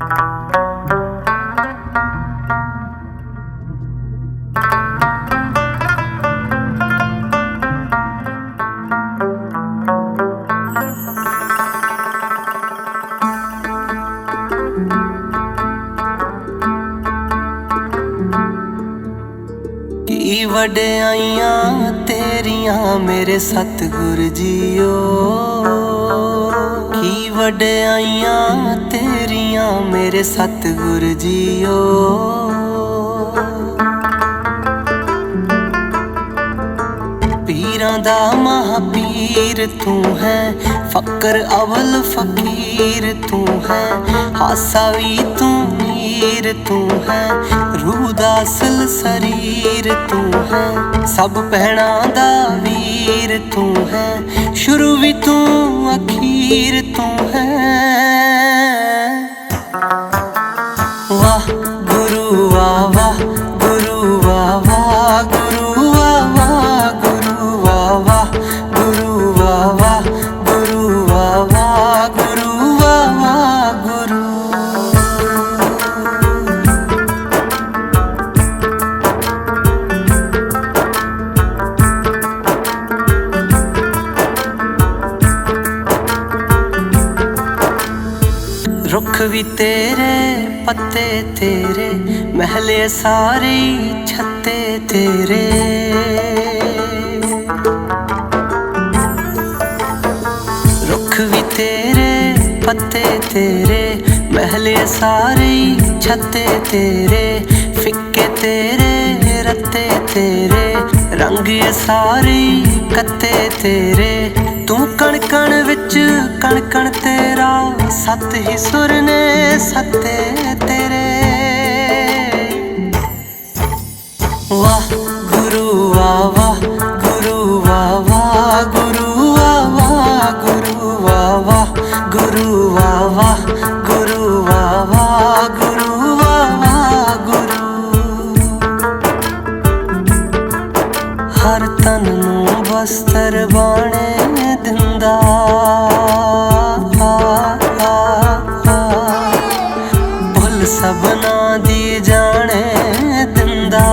ਕੀ ਵਡਿਆਈਆਂ ਤੇਰੀਆਂ ਮੇਰੇ ਸਤਿਗੁਰ ਜੀਓ। ਕੀ ਵਡਿਆਈਆਂ ਤੇਰੀਆਂ ਮੇਰੇ ਸਤਿਗੁਰ ਜੀਓ। ਪੀਰਾਂ ਦਾ ਮਹਾਪੀਰ ਤੂੰ ਹੈ, ਫਕਰ ਅਵਲ ਫਕੀਰ ਤੂੰ ਹੈ, ਹਾਸਾ ਵੀ ਤੂੰ ਮੀਰ ਤੂੰ ਹੈ, ਰੂਹ ਦਾ ਅਸਲ ਸਰੀਰ ਤੂੰ ਹੈ, ਸਭ ਪਹਿਣਾ ਦਾ ਵੀਰ ਤੂੰ ਹੈ, ਸ਼ੁਰੂ ਵੀ ਤੂੰ ਅਖੀਰ ਤੂੰ ਹੈ। ਵਾਹ ਗੁਰੂ ਰੁੱਖ ਵੀ ਤੇਰੇ, ਪੱਤੇ ਤੇਰੇ, ਮਹਿਲੇ ਸਾਰੇ ਛੱਤੇ ਤੇਰੇ। ਰੁੱਖ ਵੀ ਤੇਰੇ, ਪੱਤੇ ਤੇਰੇ, ਮਹਿਲੇ ਸਾਰੇ ਛੱਤੇ ਤੇਰੇ। ਫਿੱਕੇ ਤੇਰੇ, ਰੱਤੇ ਤੇਰੇ, ਰੰਗ ਸਾਰੇ ਕੱਤੇ ਤੇਰੇ। ਤੂੰ ਕਣ ਕਣ ਵਿੱਚ ਕਣ ਕਣ ਤੇਰਾ ਸੱਤ ਹੀ ਸੁਰ ਨੇ ਸੱਤੇ ਬਸਤਰ ਬਾਣੇ ਦਿੰਦਾ। ਭੁੱਲ ਸਭਨਾ ਦੀ ਜਾਣੇ ਦਿੰਦਾ।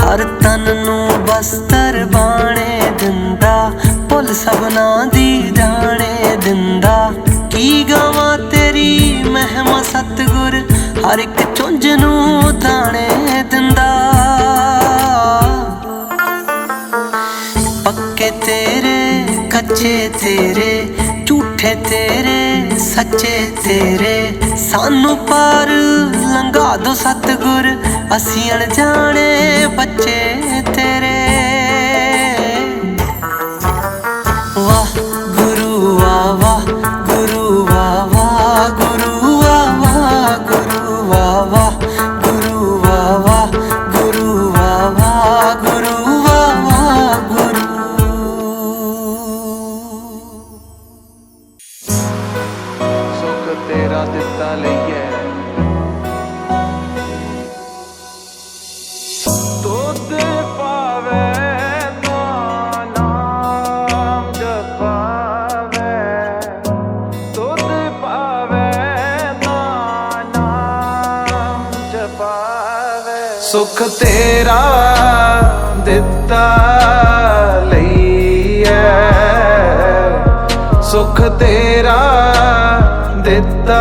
ਹਰ ਤਨ ਨੂੰ ਬਸਤਰ ਬਾਣੇ ਦਿੰਦਾ। ਭੁੱਲ ਸਭਨਾ ਦੀ ਜਾਣੇ ਦਿੰਦਾ। ਕੀ ਗਾਵਾਂ ਤੇਰੀ ਮਹਿਮਾ ਸਤਗੁਰ, ਹਰ ਇੱਕ ਚੁੰਝ ਨੂੰ ਦਾਣੇ ਦਿੰਦਾ। ਕੱਚੇ ਤੇਰੇ, ਝੂਠੇ ਤੇਰੇ, ਸੱਚੇ ਤੇਰੇ। ਸਾਨੂੰ ਪਾਰ ਲੰਘਾ ਦੋ ਸਤਗੁਰ, ਅਸੀਂ ਅਣਜਾਣੇ ਬੱਚੇ ਤੇਰੇ। ਸੁਖ ਤੇਰਾ ਦਿੱਤਾ ਲਈਏ ਸੁਖ ਤੇਰਾ ਦਿੱਤਾ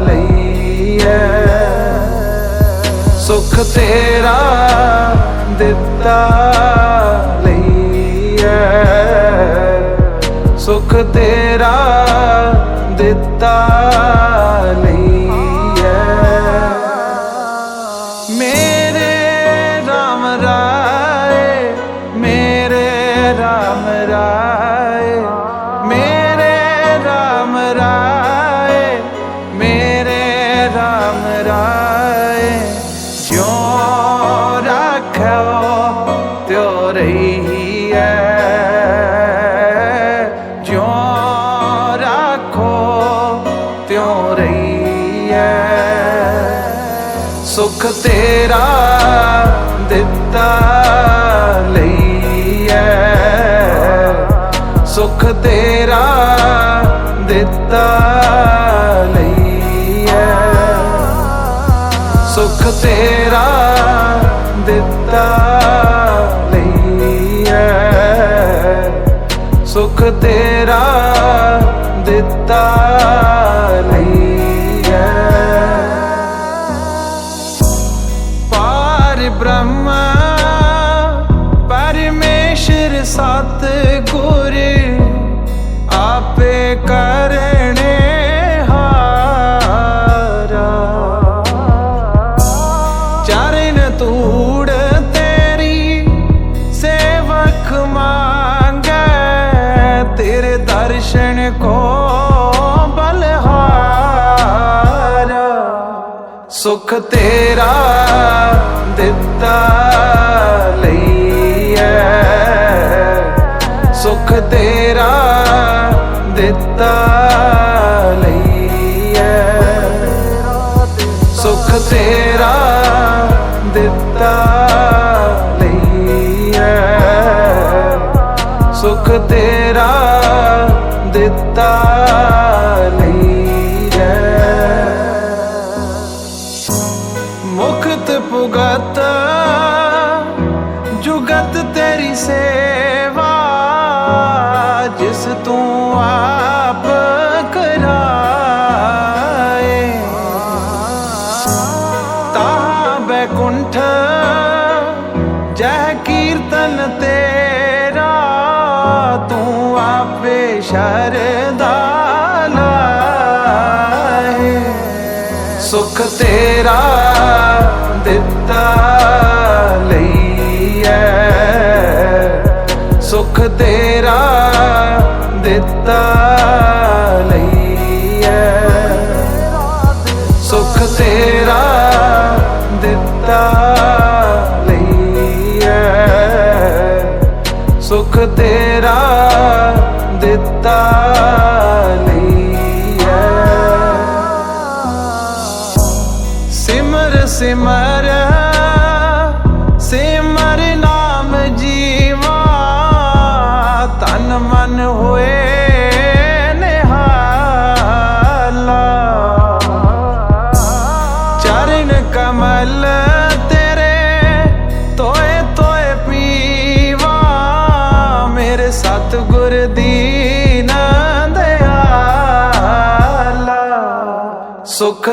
ਲਈਏ ਸੁਖ ਤੇਰਾ ਦਿੱਤਾ ਲਈਏ ਸੁਖ ਤੇਰਾ ਦਿੱਤਾ ਰਾਮ ਰਾਏ, ਮੇਰੇ ਰਾਮ ਰਾਏ, ਮੇਰੇ ਰਾਮ ਰਾਏ। ਜਿਉ ਰੱਖੋ ਤਿਉ ਰਹੀ ਹੈ ਜਿਉ ਰੱਖੋ, ਤਿਉ ਰਹੀ ਹੈ ਸੁਖ ਤੇਰਾ ਦਿੱਤਾ ਲਈਏ ਸੁਖ ਤੇਰਾ ਦਿੱਤਾ ਲਈਐ ਸੁਖ ਤੇਰਾ ਦਿੱਤਾ ਲਈਐ ਸੁਖ ਤੇਰਾ ਦਿੱਤਾ ਲਈਐ ਪਾਰ ਬ੍ਰਹਮਾ, ਪਰਮੇਸ਼ਰ ਸਤ ਗੁਰ ਸੁਖ ਤੇਰਾ ਦਿੱਤਾ ਲਈਐ ਸੁਖ ਤੇਰਾ ਦਿੱਤਾ ਲਈਐ ਸੁਖ ਤੇਰਾ ਦਿੱਤਾ ਲਈਐ ਸੁਖ ਤੇਰਾ ਮੁਕਤ ਜੁਗਤ ਤੇਰੀ ਸੇ ਦਿੱਤਾ ਲਈਐ ਸੁਖ ਤੇਰਾ ਦਿੱਤਾ ਲਈਐ ਸੁਖ ਤੇਰਾ ਦਿੱਤਾ ਲਈਐ ਸਿਮਰ ਸਿਮਰ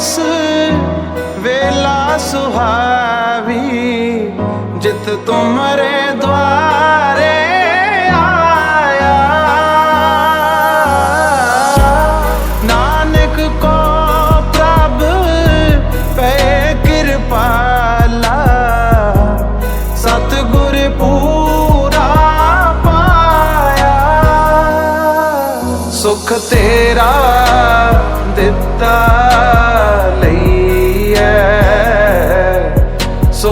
ਉਸ ਵੇਲਾ ਸੁਹਾਵੀ ਜਿਤ ਤੁਮਰੇ ਦੁਆਰੇ।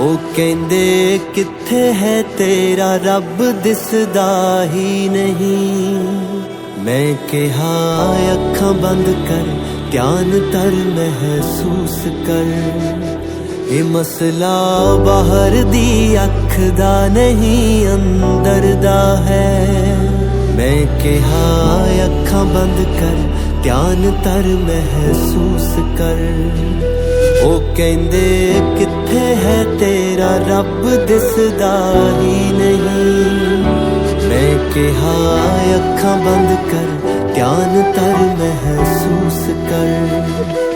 ਉਹ ਕਹਿੰਦੇ, ਕਿੱਥੇ ਹੈ ਤੇਰਾ ਰੱਬ? ਦਿਸਦਾ ਹੀ ਨਹੀਂ। ਮੈਂ ਕਿਹਾ, ਅੱਖਾਂ ਬੰਦ ਕਰ, ਧਿਆਨ ਤਰ ਮਹਿਸੂਸ ਕਰ। ਇਹ ਮਸਲਾ ਬਾਹਰ ਦੀ ਅੱਖ ਦਾ ਨਹੀਂ, ਅੰਦਰ ਦਾ ਹੈ। ਮੈਂ ਕਿਹਾ, ਅੱਖਾਂ ਬੰਦ ਕਰ, ਧਿਆਨ ਤਰ ਮਹਿਸੂਸ ਕਰ। ਉਹ ਕਹਿੰਦੇ, ਕਿੱਥੇ ਹੈ ਤੇਰਾ ਰੱਬ? ਦਿਸਦਾ ਹੀ ਨਹੀਂ। ਮੈਂ ਕਿਹਾ, ਅੱਖਾਂ ਬੰਦ ਕਰ ਧਿਆਨ ਤਰ ਮਹਿਸੂਸ ਕਰ।